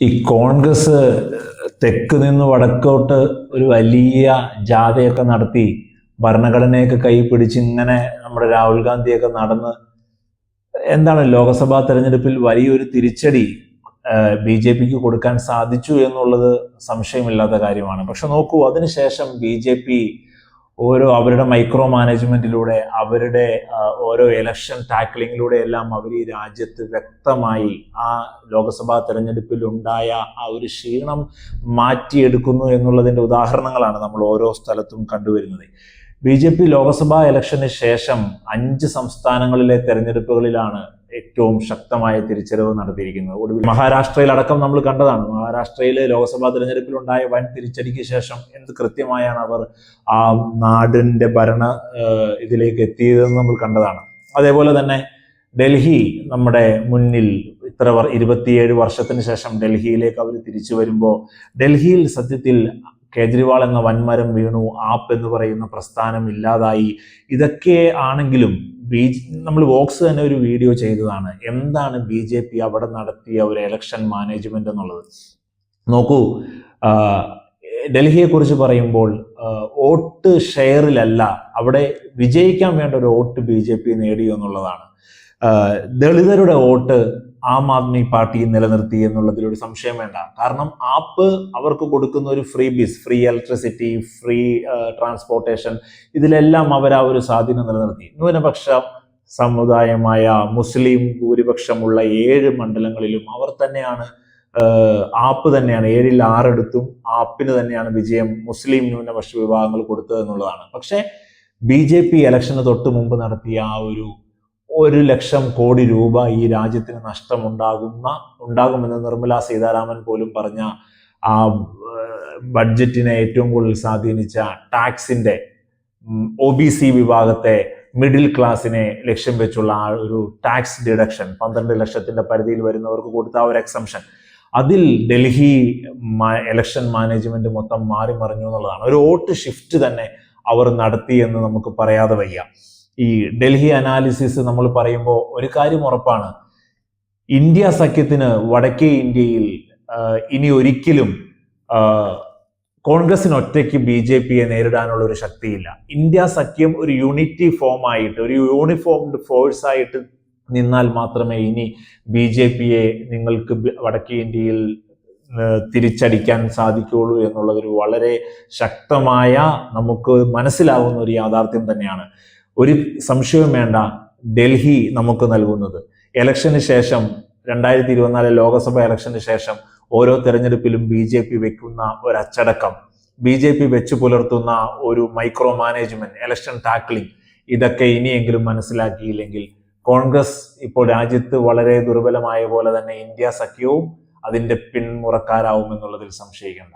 ഈ കോൺഗ്രസ് തെക്ക് നിന്ന് വടക്കോട്ട് ഒരു വലിയ ജാഥയൊക്കെ നടത്തി ഭരണഘടനയൊക്കെ കൈ പിടിച്ച് ഇങ്ങനെ നമ്മുടെ രാഹുൽ ഗാന്ധിയൊക്കെ നടന്ന് എന്താണ് ലോക്സഭാ തെരഞ്ഞെടുപ്പിൽ വലിയൊരു തിരിച്ചടി ബി ജെ പിക്ക് കൊടുക്കാൻ സാധിച്ചു എന്നുള്ളത് സംശയമില്ലാത്ത കാര്യമാണ്. പക്ഷെ നോക്കൂ അതിനുശേഷം ബി ജെ പി ഓരോ അവരുടെ മൈക്രോ മാനേജ്മെന്റിലൂടെ അവരുടെ ഓരോ ഇലക്ഷൻ ടാക്ലിങ്ങിലൂടെ എല്ലാം അവർ ഈ രാജ്യത്ത് വ്യക്തമായി ആ ലോക്സഭാ തെരഞ്ഞെടുപ്പിൽ ഉണ്ടായ ആ ഒരു ക്ഷീണം മാറ്റിയെടുക്കുന്നു എന്നുള്ളതിന്റെ ഉദാഹരണങ്ങളാണ് നമ്മൾ ഓരോ സ്ഥലത്തും കണ്ടുവരുന്നത്. ബി ജെ പി ലോക്സഭാ ഇലക്ഷന് ശേഷം അഞ്ച് സംസ്ഥാനങ്ങളിലെ തെരഞ്ഞെടുപ്പുകളിലാണ് ഏറ്റവും ശക്തമായ തിരിച്ചറിവ് നടത്തിയിരിക്കുന്നത്. ഒടുവിൽ മഹാരാഷ്ട്രയിൽ അടക്കം നമ്മൾ കണ്ടതാണ്. മഹാരാഷ്ട്രയിലെ ലോക്സഭാ തിരഞ്ഞെടുപ്പിൽ ഉണ്ടായ വൻ തിരിച്ചടിക്ക് ശേഷം എന്ത് കൃത്യമായാണ് അവർ ആ നാടിന്റെ ഭരണ ഇതിലേക്ക് എത്തിയതെന്ന് നമ്മൾ കണ്ടതാണ്. അതേപോലെ തന്നെ ഡൽഹി നമ്മുടെ മുന്നിൽ ഇത്ര ഇരുപത്തിയേഴ് വർഷത്തിന് ശേഷം ഡൽഹിയിലേക്ക് അവർ തിരിച്ചു വരുമ്പോൾ ഡൽഹിയിൽ സത്യത്തിൽ കേജ്രിവാൾ എന്ന വൻമരം വീണു ആപ്പ് എന്ന് പറയുന്ന പ്രസ്ഥാനം ഇല്ലാതായി. ഇതൊക്കെ ആണെങ്കിലും ബി നമ്മൾ വോക്സ് തന്നെ ഒരു വീഡിയോ ചെയ്തതാണ്. എന്താണ് ബി ജെ പി അവിടെ നടത്തിയ ഒരു എലക്ഷൻ മാനേജ്മെന്റ് എന്നുള്ളത്? നോക്കൂ ഡൽഹിയെക്കുറിച്ച് ഡൽഹിയെ കുറിച്ച് പറയുമ്പോൾ വോട്ട് ഷെയറിലല്ല അവിടെ വിജയിക്കാൻ വേണ്ട ഒരു വോട്ട് ബി ജെ പി നേടി എന്നുള്ളതാണ് ദളിതരുടെ വോട്ട് ആം ആദ്മി പാർട്ടി നിലനിർത്തി എന്നുള്ളതിൽ ഒരു സംശയം വേണ്ട. കാരണം ആപ്പ് അവർക്ക് കൊടുക്കുന്ന ഒരു free bus free electricity free transportation ഇതിലെല്ലാം അവർ ആ ഒരു സ്വാധീനം നിലനിർത്തി. ന്യൂനപക്ഷ സമുദായമായ മുസ്ലിം ഭൂരിപക്ഷമുള്ള ഏഴ് മണ്ഡലങ്ങളിലും അവർ തന്നെയാണ് ആപ്പ് തന്നെയാണ്. ഏഴിൽ ആറെടുത്തും ആപ്പിന് തന്നെയാണ് വിജയം മുസ്ലിം ന്യൂനപക്ഷ വിഭാഗങ്ങൾ കൊടുത്തത് എന്നുള്ളതാണ്. പക്ഷേ ബി ജെ പി ഇലക്ഷന് തൊട്ട് മുമ്പ് നടത്തിയ ആ ഒരു ഒരു ലക്ഷം കോടി രൂപ ഈ രാജ്യത്തിന് നഷ്ടമുണ്ടാകുന്ന ഉണ്ടാകുമെന്ന് നിർമ്മല സീതാരാമൻ പോലും പറഞ്ഞ ആ ബഡ്ജറ്റിനെ ഏറ്റവും കൂടുതൽ സ്വാധീനിച്ച ടാക്സിന്റെ ഒ ബി സി വിഭാഗത്തെ മിഡിൽ ക്ലാസ്സിനെ ലക്ഷ്യം വെച്ചുള്ള ആ ഒരു ടാക്സ് ഡിഡക്ഷൻ പന്ത്രണ്ട് ലക്ഷത്തിന്റെ പരിധിയിൽ വരുന്നവർക്ക് കൊടുത്ത ഒരു എക്സംഷൻ അതിൽ ഡൽഹി ഇലക്ഷൻ മാനേജ്മെന്റ് മൊത്തം മാറി മറിഞ്ഞു എന്നുള്ളതാണ്. ഒരു വോട്ട് ഷിഫ്റ്റ് തന്നെ അവർ നടത്തി എന്ന് നമുക്ക് പറയാതെ വയ്യ. ഈ ഡൽഹി അനാലിസിസ് നമ്മൾ പറയുമ്പോൾ ഒരു കാര്യം ഉറപ്പാണ്. ഇന്ത്യ സഖ്യത്തിന് വടക്കേ ഇന്ത്യയിൽ ഇനി ഒരിക്കലും കോൺഗ്രസിന് ഒറ്റയ്ക്ക് ബി ജെ പിയെ നേരിടാനുള്ള ഒരു ശക്തിയില്ല. ഇന്ത്യ സഖ്യം ഒരു യൂണിറ്റി ഫോം ആയിട്ട് ഒരു യൂണിഫോംഡ് ഫോഴ്സ് ആയിട്ട് നിന്നാൽ മാത്രമേ ഇനി ബി ജെ പിയെ നിങ്ങൾക്ക് വടക്കേ ഇന്ത്യയിൽ തിരിച്ചടിക്കാൻ സാധിക്കുകയുള്ളൂ എന്നുള്ളതൊരു വളരെ ശക്തമായ നമുക്ക് മനസ്സിലാവുന്ന ഒരു യാഥാർത്ഥ്യം തന്നെയാണ്. ഒരു സംശയവും വേണ്ട ഡൽഹി നമുക്ക് നൽകുന്നത്. ഇലക്ഷന് ശേഷം രണ്ടായിരത്തി ഇരുപത്തിനാല് ലോക്സഭ ഇലക്ഷന് ശേഷം ഓരോ തെരഞ്ഞെടുപ്പിലും ബി ജെ പി വെക്കുന്ന ഒരു അച്ചടക്കം ബി ജെ പി വെച്ചു പുലർത്തുന്ന ഒരു മൈക്രോ മാനേജ്മെന്റ് ഇലക്ഷൻ ടാക്ലിംഗ് ഇതൊക്കെ ഇനിയെങ്കിലും മനസ്സിലാക്കിയില്ലെങ്കിൽ കോൺഗ്രസ് ഇപ്പോൾ രാജ്യത്ത് വളരെ ദുർബലമായ പോലെ തന്നെ ഇന്ത്യ സഖ്യവും അതിന്റെ പിന്മുറക്കാരാവും എന്നുള്ളതിൽ സംശയിക്കേണ്ട.